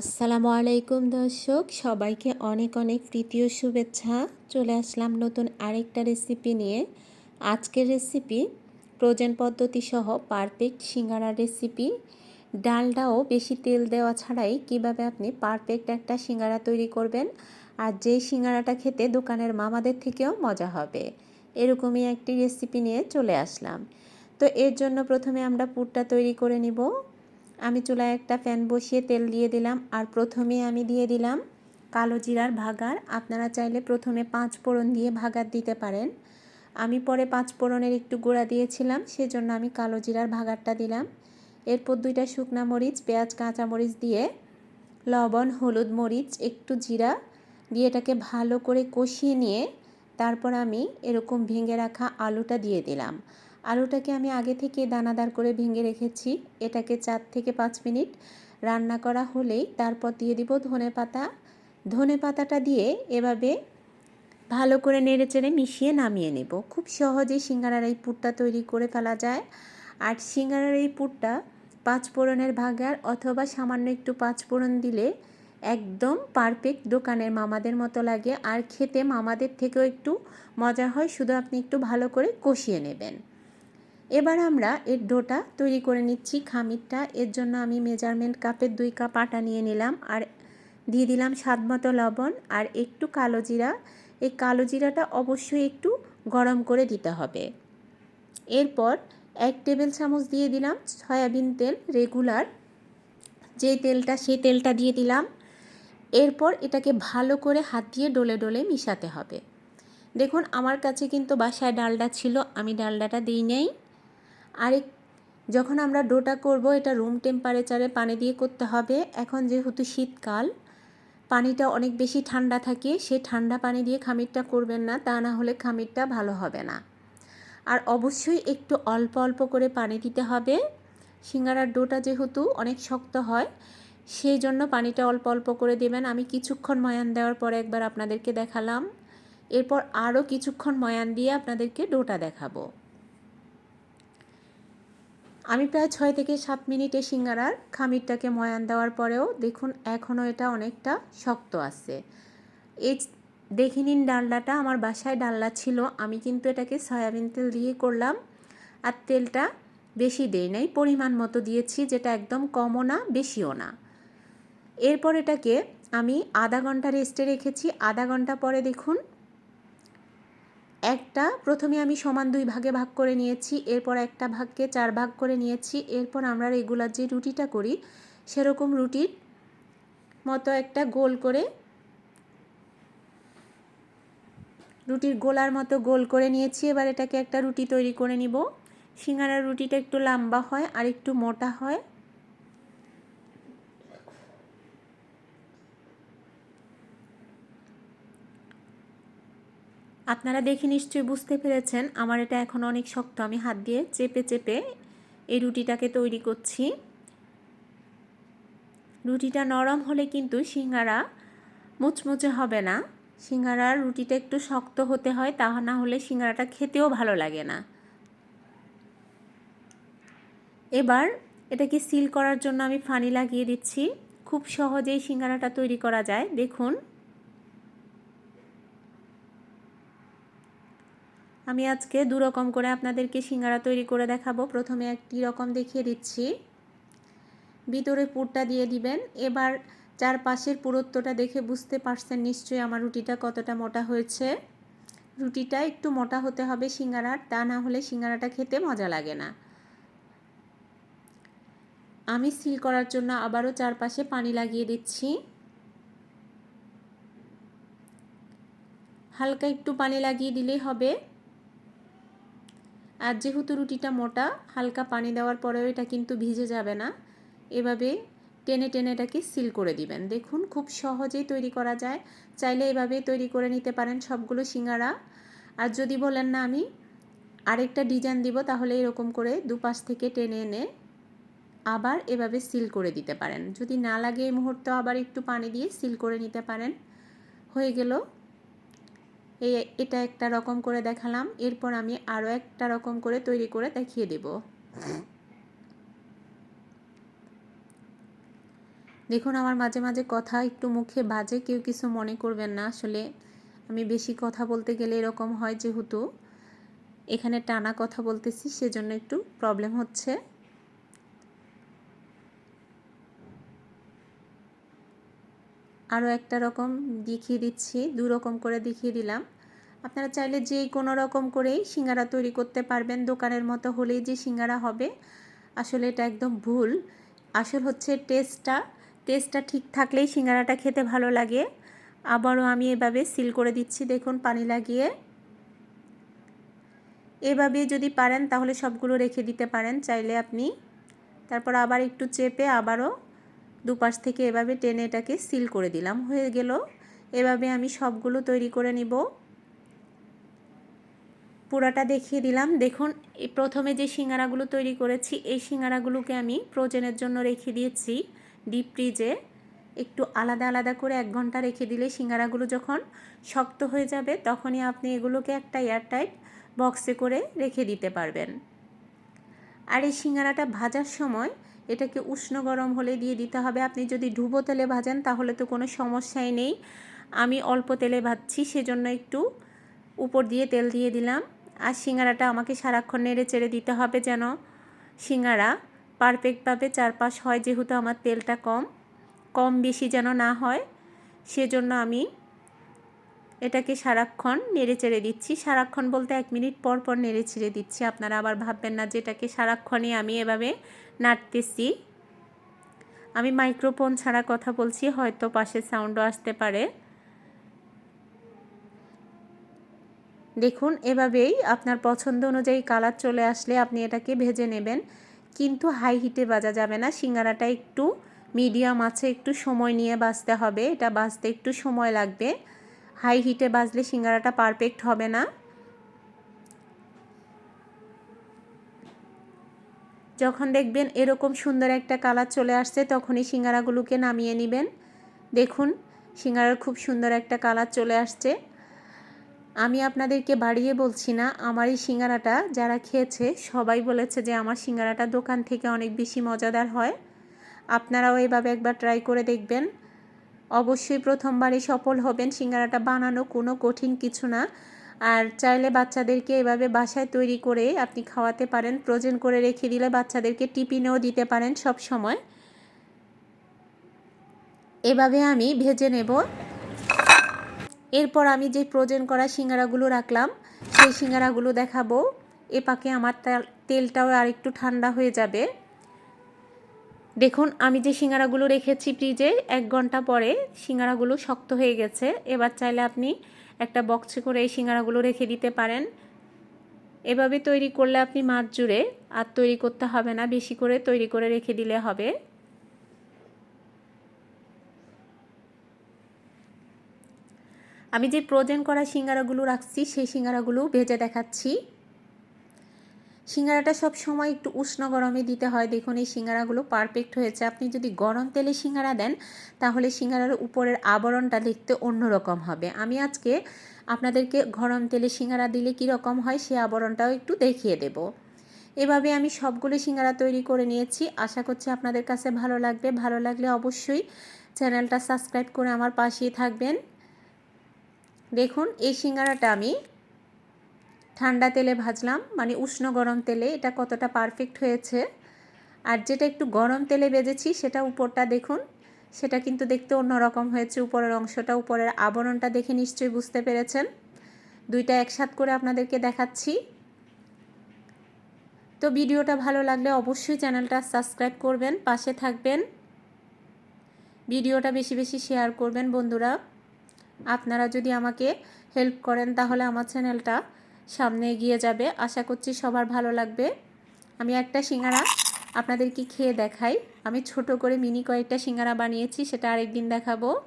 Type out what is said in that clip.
আসসালামু আলাইকুম দর্শক, সবাইকে অনেক অনেক তৃতীয় শুভেচ্ছা। চলে আসলাম নতুন আরেকটা রেসিপি নিয়ে। আজকের রেসিপি প্রোজেন পদ্ধতি সহ পারফেক্ট সিঙ্গারা রেসিপি ডালটাও বেশি তেল দেওয়া ছাড়াই কীভাবে আপনি পারফেক্ট একটা সিঙ্গারা তৈরি করবেন আর যেই সিঙ্গারাটা খেতে দোকানের মামাদের থেকেও মজা হবে। এরকমই একটি রেসিপি নিয়ে চলে আসলাম। তো এর জন্য প্রথমে আমরা পুরটা তৈরি করে নিব। আমি চুলায় একটা ফ্যান বসিয়ে তেল দিয়ে দিলাম আর প্রথমে আমি দিয়ে দিলাম কালো জিরার ভাগার। আপনারা চাইলে প্রথমে পাঁচ ফোড়ন দিয়ে ভাগার দিতে পারেন। আমি পরে পাঁচ ফোড়নের একটু গুঁড়া দিয়েছিলাম, সেজন্য আমি কালো জিরার ভাগারটা দিলাম। এরপর দুইটা শুকনা মরিচ, পেঁয়াজ, কাঁচা মরিচ দিয়ে লবণ, হলুদ মরিচ, একটু জিরা দিয়ে এটাকে ভালো করে কষিয়ে নিয়ে তারপর আমি এরকম ভেঙে রাখা আলুটা দিয়ে দিলাম। আলুটাকে আমি আগে থেকে দানাদার করে ভেঙে রেখেছি। এটাকে চার থেকে পাঁচ মিনিট রান্না করা হলেই তারপর দিয়ে দিব ধনে পাতা। ধনে পাতাটা দিয়ে এভাবে ভালো করে নেড়ে চেড়ে মিশিয়ে নামিয়ে নেব। খুব সহজেই সিঙ্গারার এই পুরটা তৈরি করে ফেলা যায়। আর সিঙ্গারার এই পুরটা পাঁচ ফোড়নের ভাগার অথবা সামান্য একটু পাঁচ ফোড়ন দিলে একদম পারফেক্ট দোকানের মামাদের মতো লাগে। আর খেতে মামাদের থেকেও একটু মজা হয়। শুধু আপনি একটু ভালো করে কষিয়ে নেবেন। এবার আমরা এর ডোটা তৈরি করে নিচ্ছি খামিরটা। এর জন্য আমি মেজারমেন্ট কাপের দুই কাপ আটা নিয়ে নিলাম আর দিয়ে দিলাম স্বাদ মতো লবণ আর একটু কালো জিরা। এই কালো জিরাটা অবশ্যই একটু গরম করে দিতে হবে। এরপর এক টেবিল চামচ দিয়ে দিলাম সয়াবিন তেল, রেগুলার। যে তেলটা, সেই তেলটা দিয়ে দিলাম। এরপর এটাকে ভালো করে হাত দিয়ে ডলে ডলে মিশাতে হবে। দেখুন, আমার কাছে কিন্তু বাসায় ডালডা ছিল, আমি ডালডাটা দিই নেই। আরেক, যখন আমরা ডোটা করব, এটা রুম টেম্পারেচারে পানি দিয়ে করতে হবে। এখন যেহেতু শীতকাল, পানিটা অনেক বেশি ঠান্ডা থাকে, সে ঠান্ডা পানি দিয়ে খামিরটা করবেন না, তা না হলে খামিরটা ভালো হবে না। আর অবশ্যই একটু অল্প অল্প করে পানি দিতে হবে। সিঙ্গারার ডোটা যেহেতু অনেক শক্ত হয়, সেই জন্য পানিটা অল্প অল্প করে দেবেন। আমি কিছুক্ষণ ময়ান দেওয়ার পরে একবার আপনাদেরকে দেখালাম। এরপর আরও কিছুক্ষণ ময়ান দিয়ে আপনাদেরকে ডোটা দেখাবো। আমি প্রায় ছয় থেকে সাত মিনিটে সিঙ্গারার খামিরটাকে ময়ান দেওয়ার পরেও দেখুন এখনও এটা অনেকটা শক্ত আছে। এই দেখে নিন ডালনাটা আমার বাসায় ডালনা ছিল, আমি কিন্তু এটাকে সয়াবিন তেল দিয়ে করলাম আর তেলটা বেশি দেই নাই, পরিমাণ মতো দিয়েছি, যেটা একদম কমও না, বেশিও না। এরপর এটাকে আমি আধা ঘণ্টা রেস্টে রেখেছি, আধা ঘণ্টা পরে দেখুন একটা, প্রথমে আমি সমান দুই ভাগে ভাগ করে নিয়েছি, এরপর একটা ভাগকে চার ভাগ করে নিয়েছি, এরপর আমরা রেগুলার যে রুটিটা করি, সেরকম রুটির মতো একটা গোল করে, রুটির গোলার মতো গোল করে নিয়েছি, এবার এটাকে একটা রুটি তৈরি করে নিব। সিঙ্গারার রুটিটা একটু লম্বা হয় আর একটু মোটা হয়। আপনারা দেখে নিশ্চয়ই বুঝতে পেরেছেন, আমার এটা এখন অনেক শক্ত। আমি হাত দিয়ে চেপে চেপে এই রুটিটাকে তৈরি করছি। রুটিটা নরম হলে কিন্তু সিঙ্গারা মুচমুচে হবে না। সিঙ্গারার রুটিটা একটু শক্ত হতে হয়, তা না হলে সিঙ্গারাটা খেতেও ভালো লাগে না। এবার এটাকে সিল করার জন্য আমি ফানি লাগিয়ে দিচ্ছি। খুব সহজেই সিঙ্গারাটা তৈরি করা যায়। দেখুন আমি আজকে দু রকম করে আপনাদেরকে সিঙ্গারা তৈরি করে দেখাবো। প্রথমে একটি রকম দেখিয়ে দিচ্ছি। ভিতরে পুরটা দিয়ে দিবেন। এবার চারপাশের পুরত্বটা দেখে বুঝতে পারছেন নিশ্চয়ই আমার রুটিটা কতটা মোটা হয়েছে। রুটিটা একটু মোটা হতে হবে সিঙ্গারার, তা না হলে সিঙ্গারাটা খেতে মজা লাগে না। আমি সিল করার জন্য আবারও চারপাশে পানি লাগিয়ে দিচ্ছি। হালকা একটু পানি লাগিয়ে দিলেই হবে। আর যেহেতু রুটিটা মোটা, হালকা পানি দেওয়ার পরেও এটা কিন্তু ভিজে যাবে না। এভাবে টেনে টেনে এটাকে সিল করে দিবেন। দেখুন, খুব সহজেই তৈরি করা যায়। চাইলে এভাবে তৈরি করে নিতে পারেন সবগুলো সিঙ্গারা। আর যদি বলেন না, আমি আরেকটা ডিজাইন দিব, তাহলে এরকম করে দুপাশ থেকে টেনে এনে আবার এভাবে সিল করে দিতে পারেন। যদি না লাগে এই মুহূর্তে আবার একটু পানি দিয়ে সিল করে নিতে পারেন। হয়ে গেল এই এটা একটা রকম করে দেখালাম। এরপর আমি আরও একটা রকম করে তৈরি করে দেখিয়ে দেব। দেখুন, আমার মাঝে মাঝে কথা একটু মুখে বাজে, কেউ কিছু মনে করবেন না। আসলে আমি বেশি কথা বলতে গেলে এরকম হয় যেহেতু। এখানে টানা কথা বলতেছি, সেজন্য একটু প্রবলেম হচ্ছে। আরও একটা রকম দেখিয়ে দিচ্ছি, দু রকম করে দেখিয়ে দিলাম। আপনারা চাইলে যে কোনো রকম করেই সিঙ্গারা তৈরি করতে পারবেন, দোকানের মতো হলেই যে সিঙ্গারা হবে। আসলে এটা একদম ভুল। আসল হচ্ছে টেস্টটা টেস্টটা ঠিক থাকলেই সিঙ্গারাটা খেতে ভালো লাগে। আবারও আমি এভাবে সিল করে দিচ্ছি, দেখুন পানি লাগিয়ে। এভাবে যদি পারেন তাহলে সবগুলো রেখে দিতে পারেন, চাইলে আপনি। তারপর আবার একটু চেপে আবারও দুপাশ থেকে এভাবে টেনে এটাকে সিল করে দিলাম। হয়ে গেল, এভাবে আমি সবগুলো তৈরি করে নিব। পুরাটা দেখিয়ে দিলাম। দেখুন প্রথমে যে সিঙ্গারাগুলো তৈরি করেছি, এই সিঙ্গারাগুলোকে আমি প্রোজেনের জন্য রেখে দিয়েছি ডিপ ফ্রিজে। একটু আলাদা আলাদা করে এক ঘণ্টা রেখে দিলে সিঙ্গারাগুলো যখন শক্ত হয়ে যাবে, তখনই আপনি এগুলোকে একটা এয়ারটাইট বক্সে করে রেখে দিতে পারবেন। আর এই সিঙ্গারাটা ভাজার সময় এটাকে উষ্ণ গরম হলে দিয়ে দিতে হবে। আপনি যদি ডুবো তেলে ভাজেন তাহলে তো কোনো সমস্যাই নেই। আমি অল্প তেলে ভাজছি, সেজন্য একটু উপর দিয়ে তেল দিয়ে দিলাম। আর সিঙ্গারাটা আমাকে সারাক্ষণ নেড়ে চেড়ে দিতে হবে যেন সিঙ্গারা পারফেক্টভাবে চারপাশ হয়, যেহেতু আমার তেলটা কম কম বেশি যেন না হয়, সেজন্য আমি এটাকে সারাক্ষণ নেড়ে চেড়ে দিচ্ছি। সারাক্ষণ বলতে এক মিনিট পর পর নেড়ে ছেড়ে দিচ্ছি। আপনারা আবার ভাববেন না যে এটাকে সারাক্ষণই আমি এভাবে নাড়তেছি। আমি মাইক্রোফোন ছাড়া কথা বলছি, হয়তো পাশে সাউন্ডও আসতে পারে। দেখুন, এভাবেই আপনার পছন্দ অনুযায়ী কালার চলে আসলে আপনি এটাকে ভেজে নেবেন। কিন্তু হাই হিটে বাজা যাবে না। সিঙ্গারাটা একটু মিডিয়াম আছে, একটু সময় নিয়ে বাজতে হবে। এটা বাজতে একটু সময় লাগবে। হাই হিটে বাজলে সিঙ্গারাটা পারফেক্ট হবে না। যখন দেখবেন এরকম সুন্দর একটা কালার চলে আসছে, তখনই সিঙ্গারাগুলোকে নামিয়ে নেবেন। দেখুন, সিঙ্গারার খুব সুন্দর একটা কালার চলে আসছে। আমি আপনাদেরকে বাড়িয়ে বলছি না, আমার এই সিঙ্গারাটা যারা খেয়েছে, সবাই বলেছে যে আমার সিঙ্গারাটা দোকান থেকে অনেক বেশি মজাদার হয়। আপনারাও এভাবে একবার ট্রাই করে দেখবেন। অবশ্যই প্রথমবারে সফল হবেন। সিঙ্গারাটা বানানো কোনো কঠিন কিছু না। আর চাইলে বাচ্চাদেরকে এভাবে বাসায় তৈরি করে আপনি খাওয়াতে পারেন প্রোজেন করে রেখে দিলে বাচ্চাদেরকে টিফিনেও দিতে পারেন সব সময়। এভাবে আমি ভেজে নেব। এরপর আমি যে প্রোজেন করা সিঙ্গারাগুলো রাখলাম, সেই সিঙ্গারাগুলো দেখাবো। এ পাকে আমার তেলটাও আর একটু ঠান্ডা হয়ে যাবে। দেখুন, আমি যে সিঙ্গারাগুলো রেখেছি ফ্রিজে, এক ঘণ্টা পরে সিঙ্গারাগুলো শক্ত হয়ে গেছে। এবার চাইলে আপনি একটা বক্সে করে এই সিঙ্গারাগুলো রেখে দিতে পারেন। এভাবে তৈরি করলে আপনি মাছ জুড়ে আর তৈরি করতে হবে না, বেশি করে তৈরি করে রেখে দিলে হবে। আমি যে প্রোজেন করা সিঙ্গারাগুলো রাখছি, সেই সিঙ্গারাগুলো ভেজে দেখাচ্ছি। সিঙ্গারাটা সব সময় একটু উষ্ণ গরমে দিতে হয়। দেখুন, এই সিঙ্গারাগুলো পারফেক্ট হয়েছে। আপনি যদি গরম তেলে সিঙ্গারা দেন, তাহলে সিঙ্গারার উপরের আবরণটা দেখতে অন্যরকম হবে। আমি আজকে আপনাদেরকে গরম তেলে সিঙ্গারা দিলে কী রকম হয় সেই আবরণটাও একটু দেখিয়ে দেব। এভাবে আমি সবগুলো সিঙ্গারা তৈরি করে নিয়েছি। আশা করছি আপনাদের কাছে ভালো লাগবে। ভালো লাগলে অবশ্যই চ্যানেলটা সাবস্ক্রাইব করে আমার পাশেই থাকবেন। দেখুন, এই সিঙ্গারাটা আমি ঠান্ডা তেলে ভাজলাম মানে উষ্ণ গরম তেলে, এটা কতটা পারফেক্ট হয়েছে। আর যেটা একটু গরম তেলে বেজেছি সেটা উপরটা দেখুন, সেটা কিন্তু দেখতে অন্যরকম হয়েছে, উপরের অংশটা, উপরের আবরণটা দেখে নিশ্চয়ই বুঝতে পেরেছেন। দুইটা একসাথ করে আপনাদেরকে দেখাচ্ছি। তো ভিডিওটা ভালো লাগলে অবশ্যই চ্যানেলটা সাবস্ক্রাইব করবেন, পাশে থাকবেন। ভিডিওটা বেশি বেশি শেয়ার করবেন বন্ধুরা। আপনারা যদি আমাকে হেল্প করেন, তাহলে আমার চ্যানেলটা সামনে এগিয়ে যাবে। আশা করছি সবার ভালো লাগবে। আমি একটা সিঙ্গারা আপনাদেরকে খেয়ে দেখাই। আমি ছোট করে মিনি কয়েকটা সিঙ্গারা বানিয়েছি, সেটা আরেকদিন দেখাবো।